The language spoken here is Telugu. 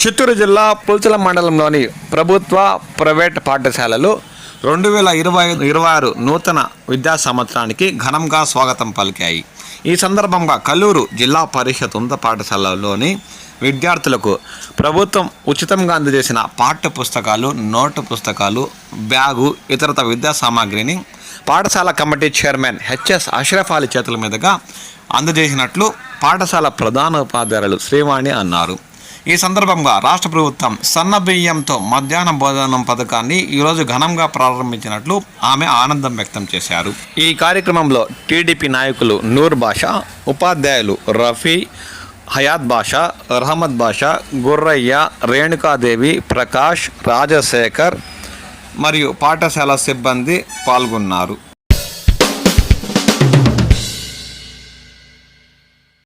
చిత్తూరు జిల్లా పుల్చల మండలంలోని ప్రభుత్వ ప్రైవేట్ పాఠశాలలు రెండు వేల ఇరవై ఇరవై ఆరు నూతన విద్యా సంవత్సరానికి ఘనంగా స్వాగతం పలికాయి. ఈ సందర్భంగా కల్లూరు జిల్లా పరిషత్ ఉన్నత పాఠశాలలోని విద్యార్థులకు ప్రభుత్వం ఉచితంగా అందజేసిన పాఠ్య పుస్తకాలు నోటు పుస్తకాలు బ్యాగు ఇతరత విద్యా సామాగ్రిని పాఠశాల committee chairman HS Ashraf Ali చేతుల మీదుగా అందజేసినట్లు పాఠశాల ప్రధాన ఉపాధ్యాయులు శ్రీవాణి అన్నారు. ఈ సందర్భంగా రాష్ట్ర ప్రభుత్వం సన్న బియ్యంతో మధ్యాహ్న భోజనం పథకాన్ని ఈరోజు ఘనంగా ప్రారంభించినట్లు ఆమె ఆనందం వ్యక్తం చేశారు. ఈ కార్యక్రమంలో టీడీపీ నాయకులు నూర్ బాషా ఉపాధ్యాయులు రఫీ హయాత్ బాషా రహమద్ బాషా గుర్రయ్య రేణుకాదేవి ప్రకాష్ రాజశేఖర్ మరియు పాఠశాల సిబ్బంది పాల్గొన్నారు.